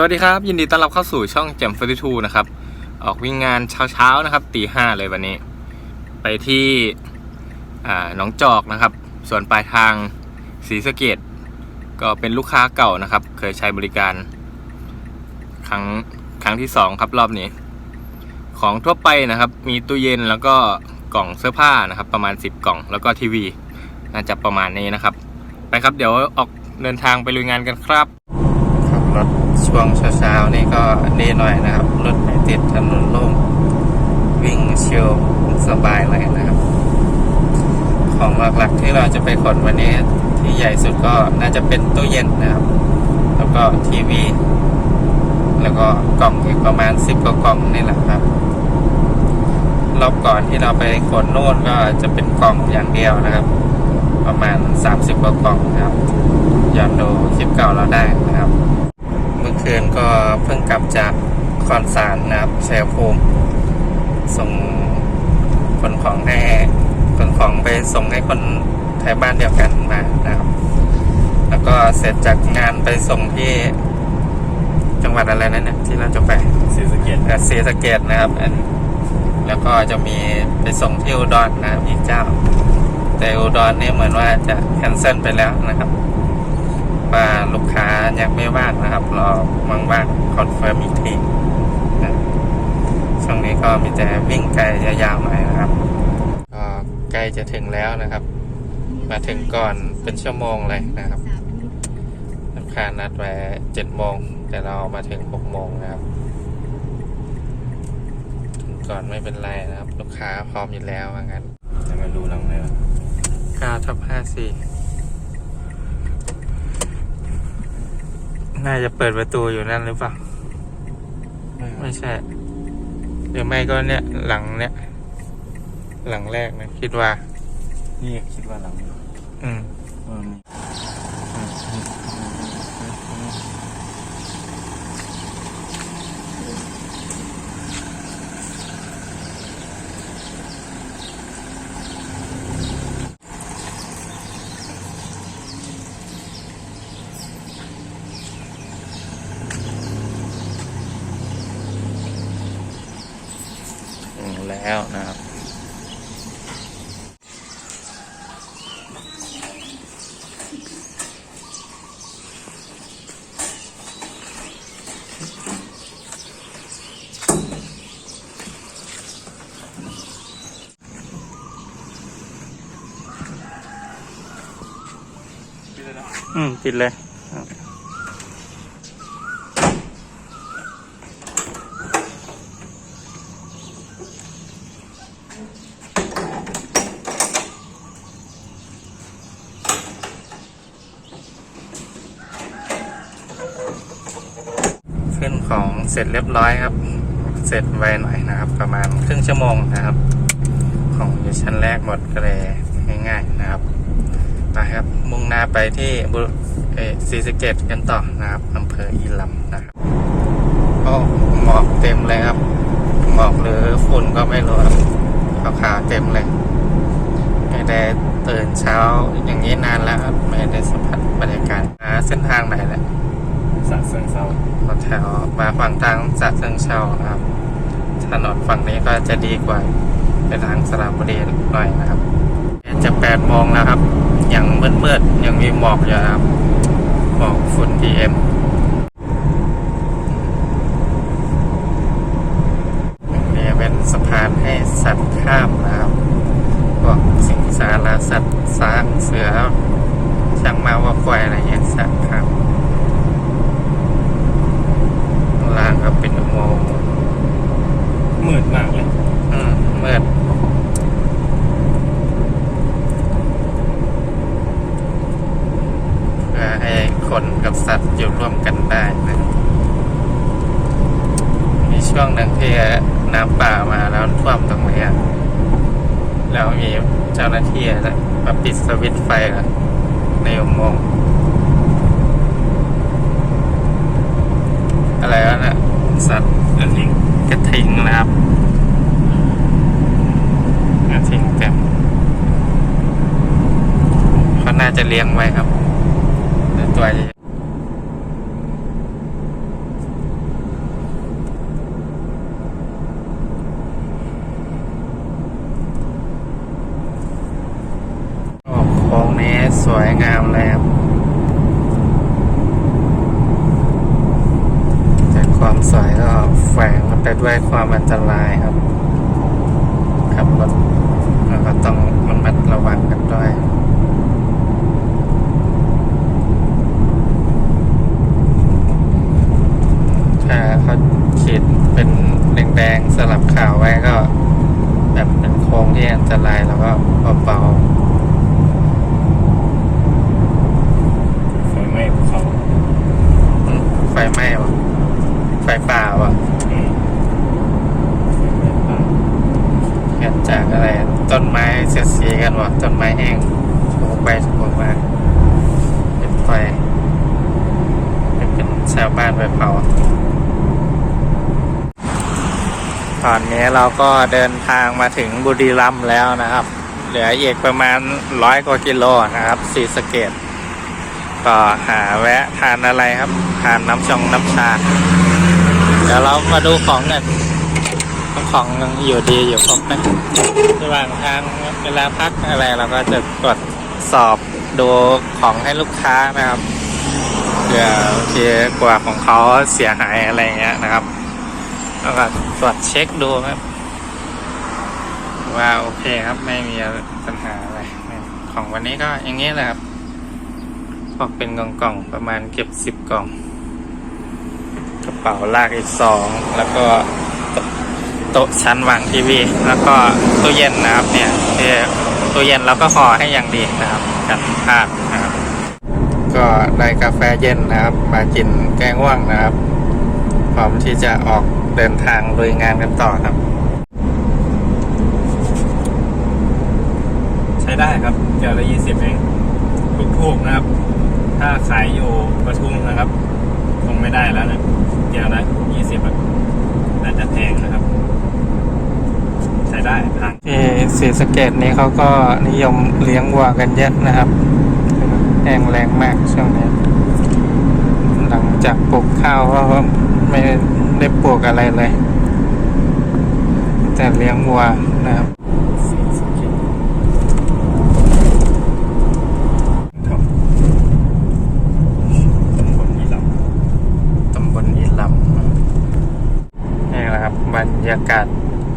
สวัสดีครับ ยินดีต้อนรับเข้าสู่ช่องแจมฟร์ทูนะครับ ออกวิ่งงานเช้าๆนะครับตีห้าเลยวันนี้ ไปที่หนองจอกนะครับ ส่วนปลายทางศรีสะเกดก็เป็นลูกค้าเก่านะครับ เคยใช้บริการ ครั้งครั้งที่สองครับรอบนี้ ของทั่วไปนะครับ มีตู้เย็นแล้วก็กล่องเสื้อผ้านะครับ ประมาณ 10 กล่องแล้วก็ทีวี น่าจะประมาณนี้นะครับ ไปครับเดี๋ยวออกเดินทางไปลุยงานกันครับขับรถ ช่วงเช้าๆนี่ก็ดีหน่อยนะครับ รถไม่ติดถนนโล่งวิ่งเชิลสบายเลยนะครับ ของหลักๆที่เราจะไปขนวันนี้ที่ใหญ่สุดก็น่าจะเป็นตู้เย็นนะครับ แล้วก็ทีวี แล้วก็กล่องอีกประมาณสิบกว่ากล่องนี่แหละครับรอบก่อนที่เราไปขนโน่นก็จะเป็นกล่องอย่างเดียวนะครับ ประมาณ 30กว่ากล่องนะครับย้อนดูคลิปเก่าเราได้นะครับ มื่อคืนก็เพิ่งกลับจากคอนสารนะครับชัยภูมิส่งคนของให้คนของไปส่งให้คนไทยบ้านเดียวกันมานะครับ แล้วก็เสร็จจากงานไปส่งที่จังหวัดอะไรนั่นเนี่ยที่เราจะไปศรีสะเกดเอ่อศรีสะเกดนะครับอันแล้วก็จะมีไปส่งที่อุดรนะครับอีกเจ้า แต่อุดรนี่เหมือนว่าจะแคนเซิลไปแล้วนะครับ ว่าลูกค้ายังไม่ว่างนะครับ รอว่างๆคอนเฟิร์มอีกทีนะช่วงนี้ก็มีแต่วิ่งไกลยาวๆหน่อยนะครับก็ใกล้จะถึงแล้วนะครับ มาถึงก่อนเป็นชั่วโมงเลยนะครับลูกค้านัดไว้เจ็ดโมงแต่เรามาถึงหกโมงนะครับถึงก่อนไม่เป็นไรนะครับ ลูกค้าพร้อมอยู่แล้วว่างั้นจะมาดูหลังเลยเก้าทับห้าสี่ น่าจะเปิดประตูอยู่นั่นหรือเปล่า ไม่ใช่ หรือไม่ก็เนี่ยหลังเนี่ย หลังแรกนะ คิดว่า นี่คิดว่าหลังอืม แล้วนะครับ อืมปิดเลย ของเสร็จเรียบร้อยครับ เสร็จไวหน่อยนะครับ ประมาณครึ่งชั่วโมงนะครับ ของอยู่ชั้นแรกหมดก็เลยง่าย ๆนะครับไปครับมุ่งหน้าไปที่บุเออศรีสะเกดกันต่อนะครับอำเภออีลำนะครับโอ้หมอกเต็มเลยครับหมอกหรือฝุ่นก็ไม่รู้ครับขาวๆเต็มเลยไม่ได้ตื่นเช้าอย่างนี้นานแล้วครับไม่ได้สัมผัสบรรยากาศหาเส้นทางไหนแหละ สะเซิงเศร้าแถวมาฝั่งทางจากเชิงเชานะครับ ถนนฝั่งนี้ก็จะดีกว่าไปทางสระบุรีหน่อยนะครับจะแปดโมงแล้วครับ ยังมืดๆยังมีหมอกอยู่ครับ หมอกฝุ่น PM นี่เป็นสะพานให้สัตว์ข้ามนะครับพวกสิงสารสัตว์สร้างเสือช่างมาว่าควายอะไรเงี้ยสัตว์ข้ามข้างล่างก็เป็นอุโมงค์ มืดมากเลย อืมมืดเพื่อให้คนกับสัตว์อยู่ร่วมกันได้นะมีช่วงหนึ่งที่น้ำป่ามาแล้วท่วมตรงนี้อะแล้วมีเจ้าหน้าที่มาปิด สวิตช์ไฟอะในอุโมงค์อะไรวะนะสัตว์อันนี้กระทิงนะครับกระทิงเต็มเขาน่าจะเลี้ยงไว้ครับตัวใหญ่ วยงามเลยครับแต่ความสวยก็แฝงไปด้วยความอันตรายครับขับรถแล้วก็ต้องระมัดระวังกันด้วยถ้าเขาขีดเป็นแดงๆสลับขาวไว้ก็ แบบเป็นโค้งที่อันตรายแล้วก็เบาไฟไหม้ภูเขา ๆอืมไฟไหม้วะไฟป่าวะอืมไฟไหม้ป่าเกิดจากอะไร ต้นไม้เสียดสีกันวะต้นไม้แห้งถูกไปถูกมาเป็นไฟเป็นชาวบ้านไปเผาตอนนี้เราก็เดินทางมาถึงบุรีรัมย์แล้วนะครับ เหลืออีกประมาณร้อยกว่ากิโลนะครับสีสเกต ก็หาแวะทานอะไรครับ ทานน้ำชงน้ำชา เดี๋ยวเรามาดูของกันของยังอยู่ดีอยู่ครบนะระหว่างทางเวลาพักอะไรเราก็จะตรวจสอบดูของให้ลูกค้านะครับเผื่อบางทีกว่าของเขาเสียหายอะไรอย่างเงี้ยนะครับแล้วก็ตรวจเช็คดูครับว่าโอเคครับไม่มีปัญหาอะไรของวันนี้ก็อย่างนี้แหละครับ พอกเป็นกล่องๆ ประมาณเก็บสิบกล่อง กระเป๋าลากอีกสองแล้วก็โต๊ะชั้นวางทีวี แล้วก็ตู้เย็นนะครับเนี่ยตู้เย็นเราก็ห่อให้อย่างดีนะครับกันพลาดนะครับ ก็ได้กาแฟเย็นนะครับ มากินแก้ง่วงนะครับ พร้อมที่จะออกเดินทางลุยงานกันต่อครับ ใช้ได้ครับเดี๋ยวละยี่สิบเองถูกๆนะครับ ถ้าขายอยู่ปทุมนะครับ คงไม่ได้แล้วนะเดี๋ยวละยี่สิบน่าจะแพงนะครับ ใช้ได้ผ่านที่ศรีสเกดนี้เขาก็นิยมเลี้ยงวัวกันเยอะนะครับแห้งแรงมากช่วงนี้ หลังจากปลูกข้าวก็ไม่ได้ปลูกอะไรเลย แต่เลี้ยงวัวนะครับ สีสเกตครับตำบลอีหลำ ตำบลอีหลำนี่แหละครับบรร ยากาศ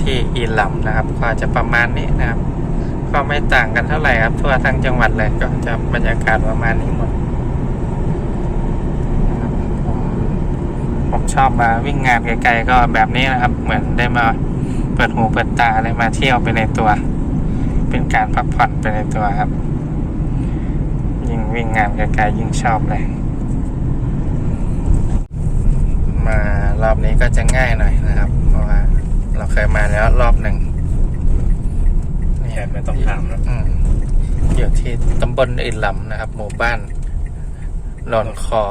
ที่อีหลำนะครับก็จะประมาณนี้นะครับ ก็ไม่ต่างกันเท่าไหร่ครับ ทั่วทั้งจังหวัดเลยก็จะบรรยากาศประมาณนี้หมดผมชอบมาวิ่งงานไกลๆก็แบบนี้นะครับ เหมือนได้มาเปิดหูเปิดตาอะไรมาเที่ยวไปในตัว เป็นการพักผ่อนไปในตัวครับ ยิ่งวิ่งงานไกลๆยิ่งชอบเลย มารอบนี้ก็จะง่ายหน่อยนะครับ เพราะว่า เราเคยมาแล้วรอบหนึ่งแค่ไม่ต้องถามนะอืมอยู่ที่ตำบลอินลำนะครับ หมู่บ้านหลอนคอ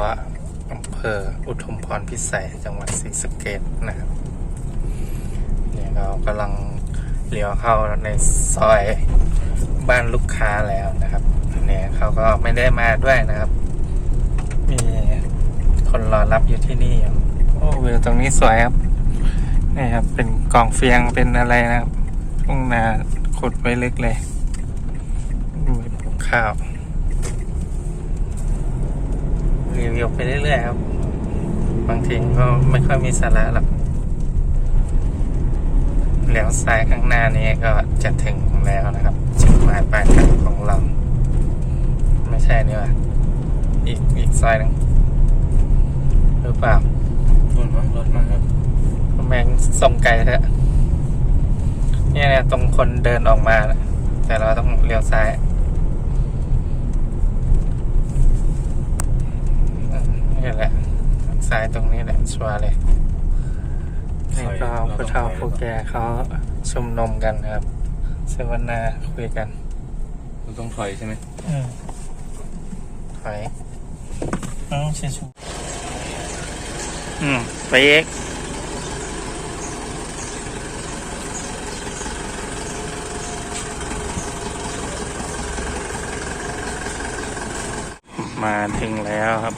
อำเภออุทุมพรพิสัยจังหวัดศรีสะเกดนะครับเนี่ยเรากำลังเลี้ยวเข้าในซอยบ้านลูกค้าแล้วนะครับ เนี่ยเขาก็ไม่ได้มาด้วยนะครับ มีคนรอรับอยู่ที่นี่อยู่โอ้วิวตรงนี้สวยครับ นี่ครับ เป็นกล่องเฟียงเป็นอะไรนะครับทุ่งนาขุดไว้ลึกเลยดูข้าวรีวิวไปเรื่อยๆครับ บางทีก็ไม่ค่อยมีสาระหรอกเลี้ยวซ้ายข้างหน้านี้ก็จะถึงแล้วนะครับจุดหมายปลายทางของเรา ไม่ใช่นี่ว่าอีกอีกซอยหนึงหรือเปล่ารถมารถมาครับ แมงส่งไกลเถอะเนี่ยเนี่ยตรงคนเดินออกมาน่ะแต่เราต้องเลี้ยวซ้ายอืมนี่แหละซ้ายตรงนี้แหละชัวร์เลยนี่ก็ผู้เฒ่าผู้แก่เขาชุมนุมกันนะครับเสวนาคุยกันเราต้องถอยใช่ไหมอืมถอยอ้าวเชียชูอืมไปเอก มาถึงแล้วครับ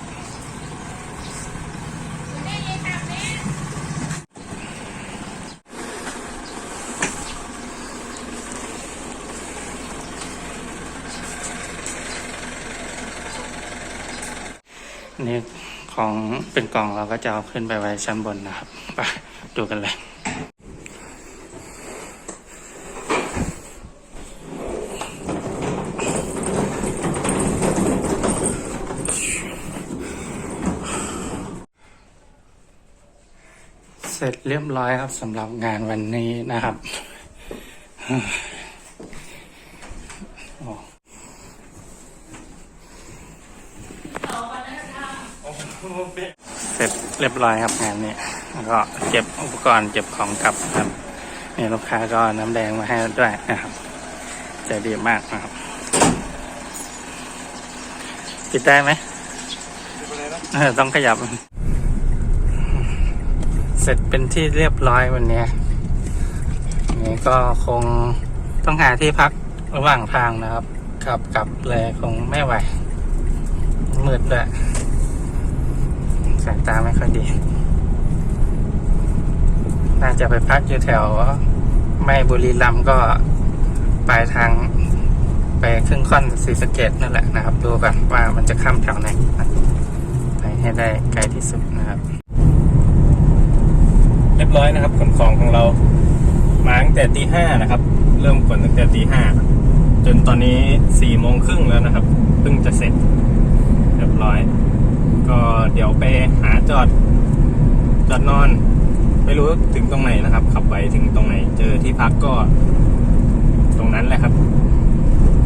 นี่ของเป็นกล่องเราก็จะเอาขึ้นไปไว้ชั้นบนนะครับ ไปดูกันเลย เสร็จเรียบร้อยครับสำหรับงานวันนี้นะครับเสร็จเรียบร้อยครับงานนี้แล้วก็เก็บอุปกรณ์เก็บของกลับครับนี่ลูกค้าก็น้ำแดงมาให้ด้วยนะครับใจดีมากนะครับติดได้ไหมต้องขยับ สร็จเป็นที่เรียบร้อยวันนี้นี่ก็คงต้องหาที่พักระหว่างทางนะครับขับกลับเลยคงไม่ไหวมืดด้วยสายตาไม่ค่อยดี น่าจะไปพักอยู่แถว ไม่บุรีรัมก็ปลายทางไปครึ่งค่อนศรีสเกดนั่นแหละนะครับ ดูก่อนว่ามันจะข้ามแถวไหนไปให้ได้ไกลที่สุด เรียบร้อยนะครับขนของของเรามาตั้งแต่ตีห้านะครับ เริ่มขนตั้งแต่ตีห้าจนตอนนี้สี่โมงครึ่งแล้วนะครับเพิ่งจะเสร็จ เรียบร้อย ก็เดี๋ยวไปหาจอดจอดนอน ไม่รู้ถึงตรงไหนนะครับ ขับไปถึงตรงไหน เจอที่พักก็ ตรงนั้นแหละครับ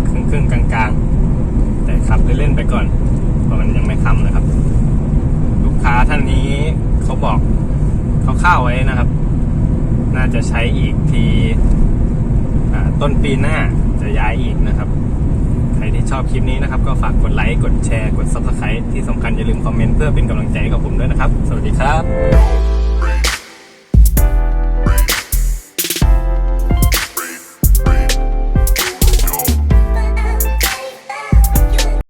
ครึ่งครึ่งกลางๆ แต่ขับเล่นๆไปก่อน เพราะมันยังไม่ค่ำนะครับ ลูกค้าท่านนี้เขาบอก เขาเข้าไว้นะครับ น่าจะใช้อีกทีต้นปีหน้าจะย้ายอีกนะครับ ใครที่ชอบคลิปนี้นะครับ ก็ฝากกดไลค์ กดแชร์ กด Subscribe ที่สำคัญอย่าลืมคอมเมนต์เพื่อเป็นกำลังใจให้กับผมด้วยนะครับ สวัสดีครับ